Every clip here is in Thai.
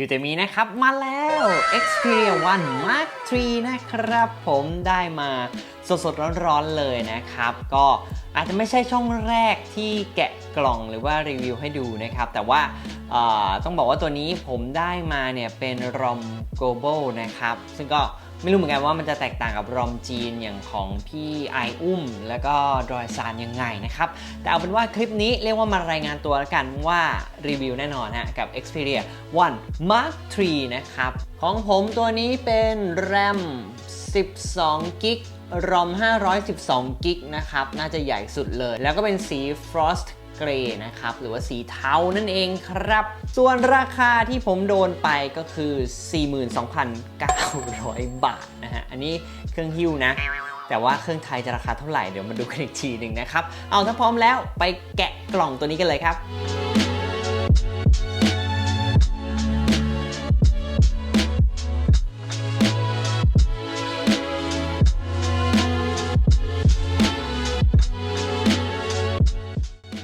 คิวเตมีนะครับมาแล้ว Xperia One Mark 3นะครับผมได้มาสดๆร้อนๆเลยนะครับ ก็ อาจจะไม่ใช่ช่องแรกที่แกะกล่องหรือว่ารีวิวให้ดูนะครับ แต่ว่าต้องบอกว่าตัวนี้ผมได้มาเนี่ยเป็น ROM Global นะครับ ซึ่งก็ไม่รู้เหมือนกันว่ามันจะแตกต่างกับ ROM จีนอย่างของพี่ไออุ้ม แล้วก็ดอยซานยังไงนะครับ แต่เอาเป็นว่าคลิปนี้เรียกว่ามารายงานตัวแล้วกันว่ารีวิวแน่นอนฮะกับ Xperia One Mark III นะครับ ของผมตัวนี้เป็น RAM 12 กิก ROM 512 กิกนะครับ น่าจะใหญ่สุดเลย แล้วก็เป็นสี Frost เกรย์นะครับ หรือว่าสีเทานั่นเองครับ ส่วนราคาที่ผมโดนไปก็คือ 42,900 บาทนะฮะ อันนี้เครื่องฮิ้วนะ แต่ว่าเครื่องไทยจะราคาเท่าไหร่ เดี๋ยวมาดูกันอีกทีหนึ่งนะครับ เอาถ้าพร้อมแล้วไปแกะกล่องตัวนี้กันเลยครับ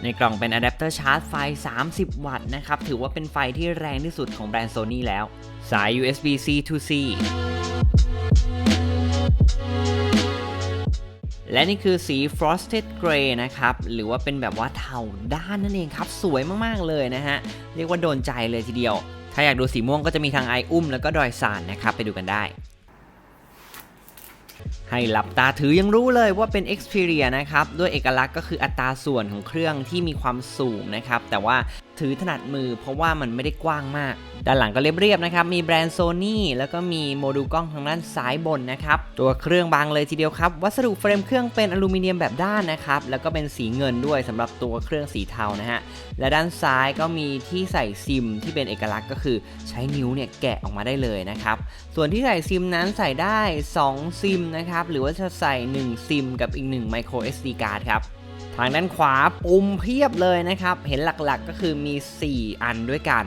ในกล่องเป็นอะแดปเตอร์ชาร์จไฟ 30 วัตต์นะครับ ถือว่าเป็นไฟที่แรงที่สุดของแบรนด์โซนี่แล้ว สาย USB C to C และนี่คือสี frosted gray นะครับ หรือว่าเป็นแบบว่าเทาด้านนั่นเองครับ สวยมาก ๆ เลยนะฮะ เรียกว่าโดนใจเลยทีเดียว ถ้าอยากดูสีม่วงก็จะมีทางไออุ้มแล้วก็ดอยซานนะครับ ไปดูกันได้ ให้หลับตาถือยังรู้เลยว่าเป็น Xperia นะครับ ด้วยเอกลักษณ์ก็คืออัตราส่วนของเครื่องที่มีความสูงนะครับ แต่ว่า ถือถนัดมือเพราะว่ามันไม่ได้กว้างมาก ด้านหลังก็เรียบๆนะครับ มีแบรนด์ Sony แล้วก็มีโมดูลกล้องทางด้านซ้ายบนนะครับ ตัวเครื่องบางเลยทีเดียวครับ วัสดุเฟรมเครื่องเป็นอลูมิเนียมแบบด้านนะครับ แล้วก็เป็นสีเงินด้วยสำหรับตัวเครื่องสีเทานะฮะ และด้านซ้ายก็มีที่ใส่ซิมที่เป็นเอกลักษณ์ก็คือใช้นิ้วเนี่ยแกะออกมาได้เลยนะครับ ส่วนที่ใส่ซิมนั้นใส่ได้ 2 ซิมนะครับ หรือว่าจะใส่ 1 ซิมกับอีก 1 micro SD card ครับ ทางด้านขวาปุ่มเพียบเลยนะครับ เห็นหลักๆก็คือมี 4 อันด้วยกัน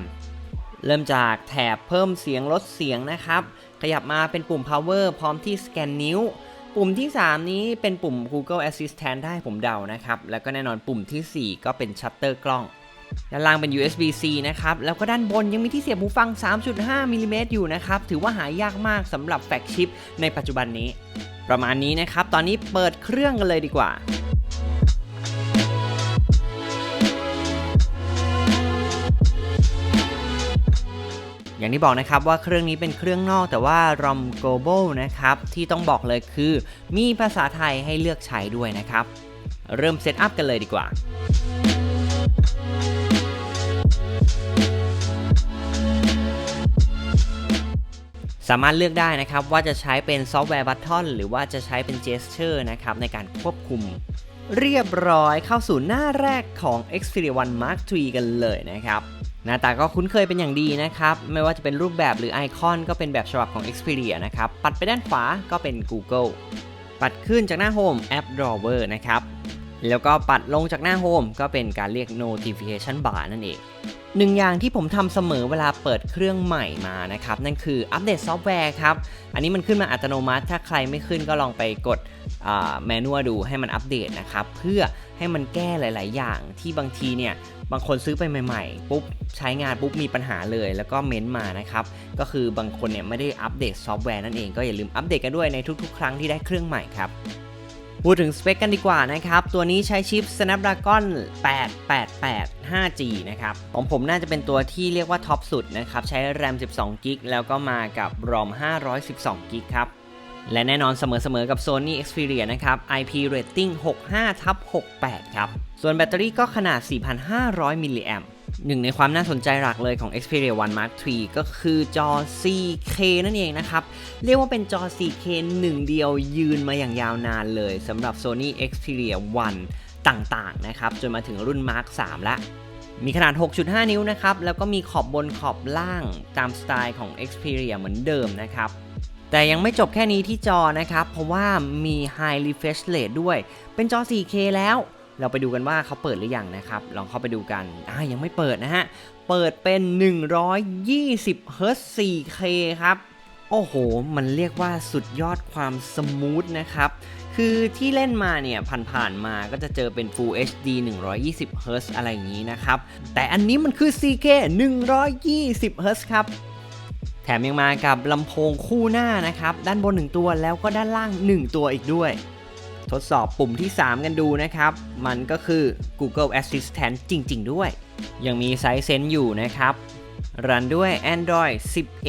เริ่มจากแถบเพิ่มเสียงลดเสียงนะครับ ขยับมาเป็นปุ่ม power พร้อมที่สแกนนิ้ว ปุ่มที่ 3 นี้เป็นปุ่ม Google Assistant ได้ผมเดานะครับ แล้วก็แน่นอนปุ่มทีสี่4 ก็เป็นชัตเตอร์กล้อง ด้านล่างเป็น USB-C นะครับ แล้วก็ด้านบนยังมีที่เสียบหูฟัง 3.5มิลลิเมตรอยู่นะครับ ถือว่าหายากมากสำหรับแฟกชิปในปัจจุบันนี้ ประมาณนี้นะครับ ตอนนี้เปิดเครื่องกันเลยดีกว่า อย่างที่บอกนะครับว่าเครื่องนี้เป็นเครื่องนอกแต่ว่า ROM Global นะครับที่ต้องบอกเลยคือ มีภาษาไทยให้เลือกใช้ด้วยนะครับ เริ่มเซตอัพกันเลยดีกว่าสามารถเลือกได้นะครับว่าจะใช้เป็นซอฟต์แวร์บัตทอนหรือว่าจะใช้เป็น Gesture นะครับในการควบคุม เรียบร้อยเข้าสู่หน้าแรกของ Xperia One Mark III กันเลยนะครับ หน้าตาก็คุ้นเคยเป็นอย่างดีนะครับ ไม่ว่าจะเป็นรูปแบบหรือไอคอนก็เป็นแบบฉบับของ Xperia นะครับ ปัดไปด้านขวาก็เป็น Google ปัดขึ้นจากหน้า Home App Drawer นะครับ แล้วก็ปัดลงจากหน้า Home ก็เป็นการเรียก Notification Bar นั่นเอง หนึ่งอย่างที่ผมทำเสมอเวลาเปิดเครื่องใหม่มานะครับ นั่นคืออัปเดตซอฟต์แวร์ครับ อันนี้มันขึ้นมาอัตโนมัติ ถ้าใครไม่ขึ้นก็ลองไปกดแมนนวลดูให้มันอัปเดตนะครับ เพื่อให้มันแก้หลาย ๆ อย่างที่บางทีเนี่ยบางคนซื้อไปใหม่ ๆ ปุ๊บใช้งานปุ๊บมีปัญหาเลย แล้วก็เม้นต์มานะครับ ก็คือบางคนเนี่ยไม่ได้อัปเดตซอฟต์แวร์นั่นเองก็อย่าลืมอัปเดตกันด้วยในทุก ๆ ครั้งที่ได้เครื่องใหม่ครับ พูดถึงสเปคกันดีกว่านะครับ ตัวนี้ใช้ชิป Snapdragon 888 5G นะครับ ของผมน่าจะเป็นตัวที่เรียกว่าท็อปสุดนะครับ ใช้ RAM 12 g b แล้วก็มากับ ROM 512 g b ครับ และแน่นอนเสมอๆกับ Sony Xperia นะครับ IP rating 65ทับ68 ครับ ส่วนแบตเตอรี่ก็ขนาด 4,500 มิลลิแอมป์ หนึ่งในความน่าสนใจหลักเลยของ Xperia One Mark III ก็คือจอ 4K นั่นเองนะครับ เรียกว่าเป็นจอ 4K หนึ่งเดียวยืนมาอย่างยาวนานเลยสำหรับ Sony Xperia One ต่างๆ นะครับ จนมาถึงรุ่น Mark 3 ละ มีขนาด 6.5 นิ้วนะครับ แล้วก็มีขอบบนขอบล่างตามสไตล์ของ Xperia เหมือนเดิมนะครับแต่ยังไม่จบแค่นี้ที่จอนะครับ เพราะว่ามี High Refresh Rate ด้วย เป็นจอ 4K แล้ว เราไปดูกันว่าเขาเปิดหรือยังนะครับ ลองเข้าไปดูกันอ่ายังไม่เปิดนะฮะ เปิดเป็น 120 Hz 4K ครับ โอ้โห มันเรียกว่าสุดยอดความสมูทนะครับ คือที่เล่นมาเนี่ยผ่านๆมาก็จะเจอเป็น Full HD 120 Hz อะไรอย่างนี้นะครับ แต่อันนี้มันคือ 4K 120 Hz ครับแถมยังมากับลำโพงคู่หน้านะครับ ด้านบน 1 ตัวแล้วก็ด้านล่าง 1 ตัวอีกด้วย ทดสอบปุ่มที่ 3 กันดูนะครับ มันก็คือ Google Assistant จริง ๆ ด้วย ยังมีไซส์เซนอยู่นะครับ รันด้วย Android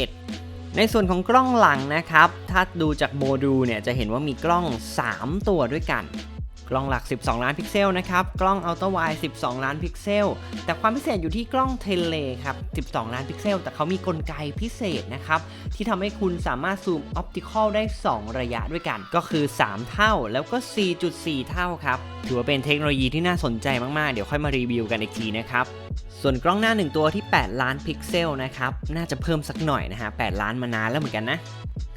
11 ในส่วนของกล้องหลังนะครับ ถ้าดูจากโมดูลเนี่ยจะเห็นว่ามีกล้อง 3 ตัวด้วยกัน กล้องหลัก 12 ล้านพิกเซลนะครับ กล้องอัลตร้าไวด์12 ล้านพิกเซล แต่ความพิเศษอยู่ที่กล้องเทเลครับ 12 ล้านพิกเซล แต่เขามีกลไกพิเศษนะครับ ที่ทำให้คุณสามารถซูมออปติคอลได้ 2 ระยะด้วยกัน ก็คือ 3 เท่าแล้วก็ 4.4 เท่าครับ ถือว่าเป็นเทคโนโลยีที่น่าสนใจมากๆ เดี๋ยวค่อยมารีวิวกันอีกทีนะครับส่วนกล้องหน้า 1 ตัวที่ 8 ล้านพิกเซลนะครับ น่าจะเพิ่มสักหน่อยนะฮะ 8 ล้านมานานแล้วเหมือนกันนะ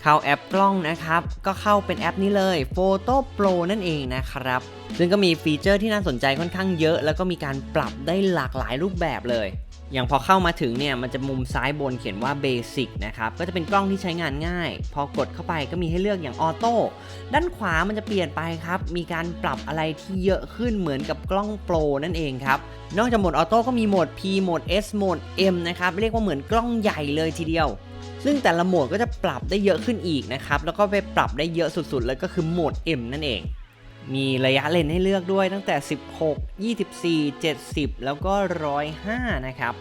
เข้าแอปกล้องนะครับ ก็เข้าเป็นแอปนี้เลย Photo Pro นั่นเองนะครับ ซึ่งก็มีฟีเจอร์ที่น่าสนใจค่อนข้างเยอะ แล้วก็มีการปรับได้หลากหลายรูปแบบเลย อย่างพอเข้ามาถึงเนี่ยมันจะมุมซ้ายบนเขียนว่า Basic นะครับ ก็จะเป็นกล้องที่ใช้งานง่าย พอกดเข้าไปก็มีให้เลือกอย่างออโต้ด้านขวามันจะเปลี่ยนไปครับ มีการปรับอะไรที่เยอะขึ้นเหมือนกับกล้องโปรนั่นเองครับนอกจากโหมดออโต้ก็มีโหมด P โหมด S โหมด M นะครับเรียกว่าเหมือนกล้องใหญ่เลยทีเดียว ซึ่งแต่ละโหมดก็จะปรับได้เยอะขึ้นอีกนะครับ แล้วก็ไปปรับได้เยอะสุดๆ เลยก็คือโหมด M นั่นเอง มีระยะเลนส์ให้เลือกด้วยตั้งแต่ 16 24 70 แล้วก็ 105 นะครับ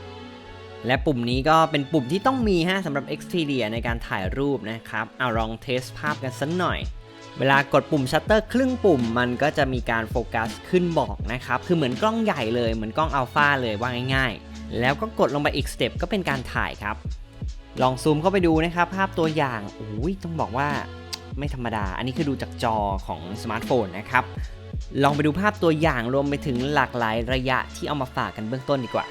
และปุ่มนี้ก็เป็นปุ่มที่ต้องมีฮะสำหรับ Xperia ในการถ่ายรูปนะครับ เอาลองเทสภาพกันสักหน่อยเวลากดปุ่มชัตเตอร์ครึ่งปุ่มมันก็จะมีการโฟกัสขึ้นบอกนะครับ คือเหมือนกล้องใหญ่เลยเหมือนกล้องอัลฟาเลยว่าง่ายๆ แล้วก็กดลงไปอีกสเต็ปก็เป็นการถ่ายครับ ลองซูมเข้าไปดูนะครับ ภาพตัวอย่างโอ้ยต้องบอกว่าไม่ธรรมดา อันนี้คือดูจากจอของสมาร์ทโฟนนะครับ ลองไปดูภาพตัวอย่างรวมไปถึงหลากหลายระยะที่เอามาฝากกันเบื้องต้นดีกว่า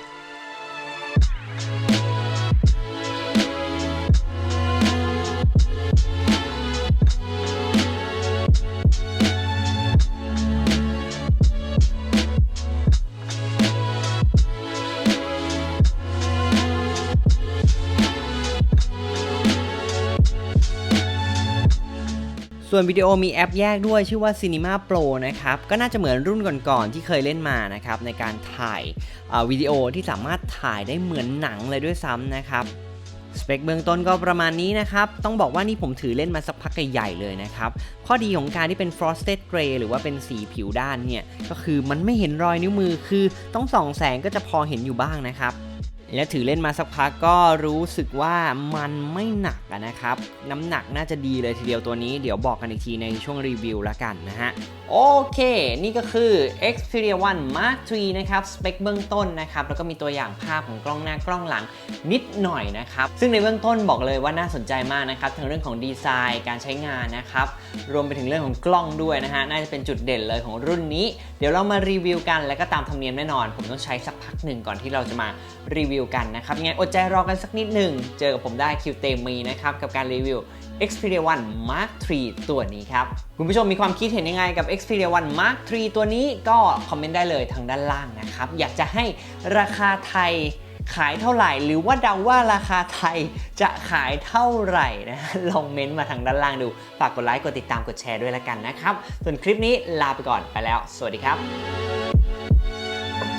ส่วนวิดีโอมีแอปแยกด้วยชื่อว่า Cinema Pro นะครับ ก็น่าจะเหมือนรุ่นก่อนๆที่เคยเล่นมานะครับ ในการถ่ายวิดีโอที่สามารถถ่ายได้เหมือนหนังเลยด้วยซ้ำนะครับสเปคเบื้องต้นก็ประมาณนี้นะครับ ต้องบอกว่านี่ผมถือเล่นมาสักพักใหญ่ๆเลยนะครับ ข้อดีของการที่เป็น frosted gray หรือว่าเป็นสีผิวด้านเนี่ย ก็คือมันไม่เห็นรอยนิ้วมือ คือต้องส่องแสงก็จะพอเห็นอยู่บ้างนะครับ และถือเล่นมาสักพักก็รู้สึกว่ามันไม่หนักนะครับ น้ำหนักน่าจะดีเลยทีเดียวตัวนี้เดี๋ยวบอกกันอีกทีในช่วงรีวิวละกันนะฮะ โอเค นี่ก็คือ Xperia One Mark III นะครับ สเปคเบื้องต้นนะครับ แล้วก็มีตัวอย่างภาพของกล้องหน้ากล้องหลังนิดหน่อยนะครับ ซึ่งในเบื้องต้นบอกเลยว่าน่าสนใจมากนะครับทั้งเรื่องของดีไซน์การใช้งานนะครับ รวมไปถึงเรื่องของกล้องด้วยนะฮะน่าจะเป็นจุดเด่นเลยของรุ่นนี้ เดี๋ยวเรามารีวิวกันแล้วก็ตามธรรมเนียมแน่นอน ผมต้องใช้สักพักหนึ่งก่อนที่เราจะมารีวิวกันนะครับยังไงอดใจรอกันสักนิดหนึ่ง เจอกับผมได้คิวเตมีนะครับกับการรีวิว Xperia One Mark III ตัวนี้ครับ คุณผู้ชมมีความคิดเห็นยังไงกับ Xperia One Mark III ตัวนี้ก็คอมเมนต์ได้เลยทางด้านล่างนะครับ อยากจะให้ราคาไทยขายเท่าไหร่ หรือว่าเดาว่าราคาไทยจะขายเท่าไหร่นะลองเม้นต์มาทางด้านล่างดู ฝากกดไลค์ กดติดตาม กดแชร์ด้วยละกันนะครับ ส่วนคลิปนี้ลาไปก่อนไปแล้ว สวัสดีครับ